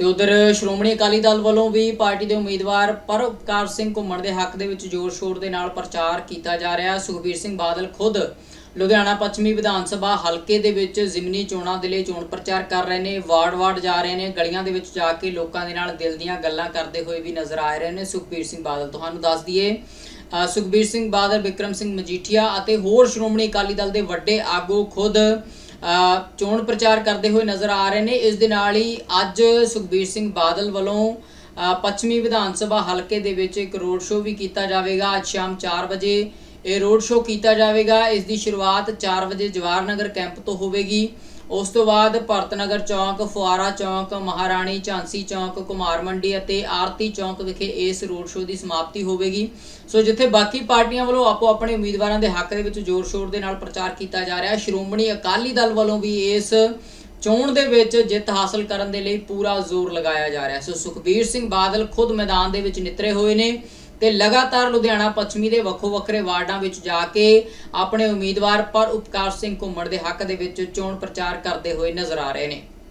ਤੇ ਉਧਰ ਸ਼੍ਰੋਮਣੀ ਅਕਾਲੀ ਦਲ ਵੱਲੋਂ ਵੀ ਪਾਰਟੀ ਦੇ ਉਮੀਦਵਾਰ ਪਰਉਪਕਾਰ ਸਿੰਘ ਘੁੰਮਣ ਦੇ ਹੱਕ ਦੇ ਵਿੱਚ ਜ਼ੋਰ-ਸ਼ੋਰ ਦੇ ਨਾਲ ਪ੍ਰਚਾਰ ਕੀਤਾ ਜਾ ਰਿਹਾ। ਹੈ ਸੁਖਬੀਰ ਸਿੰਘ ਬਾਦਲ ਖੁਦ ਲੁਧਿਆਣਾ ਪੱਛਮੀ ਵਿਧਾਨ ਸਭਾ ਹਲਕੇ ਦੇ ਵਿੱਚ ਜ਼ਿਮਨੀ ਚੋਣਾਂ ਦੇ ਲਈ ਚੋਣ ਪ੍ਰਚਾਰ ਕਰ ਰਹੇ ਨੇ, ਵਾਰਡ-ਵਾਰਡ ਜਾ ਰਹੇ ਨੇ, ਗਲੀਆਂ ਦੇ ਵਿੱਚ ਜਾ ਕੇ ਲੋਕਾਂ ਦੇ ਨਾਲ ਦਿਲ ਦੀਆਂ ਗੱਲਾਂ ਕਰਦੇ ਹੋਏ ਵੀ ਨਜ਼ਰ ਆ ਰਹੇ ਨੇ। ਸੁਖਬੀਰ ਸਿੰਘ ਬਾਦਲ ਤੁਹਾਨੂੰ ਦੱਸ ਦਈਏ ਸੁਖਬੀਰ ਸਿੰਘ ਬਾਦਲ, ਵਿਕਰਮ ਸਿੰਘ ਮਜੀਠੀਆ ਅਤੇ ਹੋਰ ਸ਼੍ਰੋਮਣੀ ਅਕਾਲੀ ਦਲ ਦੇ ਵੱਡੇ ਆਗੂ ਖੁਦ ਚੋਣ ਪ੍ਰਚਾਰ ਕਰਦੇ ਹੋਏ ਨਜ਼ਰ ਆ ਰਹੇ ਨੇ। ਇਸ ਦੇ ਨਾਲ ਹੀ ਅੱਜ ਸੁਖਬੀਰ ਸਿੰਘ ਬਾਦਲ ਵੱਲੋਂ ਪੱਛਮੀ ਵਿਧਾਨ ਸਭਾ ਹਲਕੇ ਦੇ ਵਿੱਚ ਇੱਕ ਰੋਡ ਸ਼ੋਅ ਵੀ ਕੀਤਾ ਜਾਵੇਗਾ। ਅੱਜ ਸ਼ਾਮ 4 ਵਜੇ ਇਹ ਰੋਡ ਸ਼ੋਅ ਕੀਤਾ ਜਾਵੇਗਾ। ਇਸ ਦੀ ਸ਼ੁਰੂਆਤ 4 ਵਜੇ ਜਵਾਹਰ ਨਗਰ ਕੈਂਪ ਤੋਂ ਹੋਵੇਗੀ। ਉਸ ਤੋਂ ਬਾਅਦ ਭਰਤ ਨਗਰ ਚੌਂਕ, ਫੁਆਰਾ ਚੌਂਕ, ਮਹਾਰਾਣੀ ਝਾਂਸੀ ਚੌਂਕ, ਕੁਮਾਰ ਮੰਡੀ ਅਤੇ ਆਰਤੀ ਚੌਂਕ ਵਿਖੇ ਇਸ ਰੋਡ ਸ਼ੋਅ ਦੀ ਸਮਾਪਤੀ ਹੋਵੇਗੀ। ਸੋ ਜਿੱਥੇ ਬਾਕੀ ਪਾਰਟੀਆਂ ਵੱਲੋਂ ਆਪੋ ਆਪਣੇ ਉਮੀਦਵਾਰਾਂ ਦੇ ਹੱਕ ਦੇ ਵਿੱਚ ਜ਼ੋਰ-ਸ਼ੋਰ ਦੇ ਨਾਲ ਪ੍ਰਚਾਰ ਕੀਤਾ ਜਾ ਰਿਹਾ ਹੈ ਸ਼੍ਰੋਮਣੀ ਅਕਾਲੀ ਦਲ ਵੱਲੋਂ ਵੀ ਇਸ ਚੋਣ ਦੇ ਵਿੱਚ ਜਿੱਤ ਹਾਸਲ ਕਰਨ ਦੇ ਲਈ ਪੂਰਾ ਜ਼ੋਰ ਲਗਾਇਆ ਜਾ ਰਿਹਾ। ਸੋ ਸੁਖਬੀਰ ਸਿੰਘ ਬਾਦਲ ਖੁਦ ਮੈਦਾਨ ਦੇ ਵਿੱਚ ਨਿਤਰੇ ਹੋਏ ਨੇ। ਤੇ ਲਗਾਤਾਰ ਲੁਧਿਆਣਾ ਪੱਛਮੀ ਦੇ ਵੱਖੋ ਵੱਖਰੇ ਵਾਰਡਾਂ ਵਿੱਚ ਜਾ ਕੇ ਆਪਣੇ ਉਮੀਦਵਾਰ ਪਰ ਉਪਕਾਰ ਸਿੰਘ ਘੁੰਮਣ ਦੇ ਹੱਕ ਦੇ ਵਿੱਚ ਚੋਣ ਪ੍ਰਚਾਰ ਕਰਦੇ ਹੋਏ ਨਜ਼ਰ ਆ ਰਹੇ ਨੇ।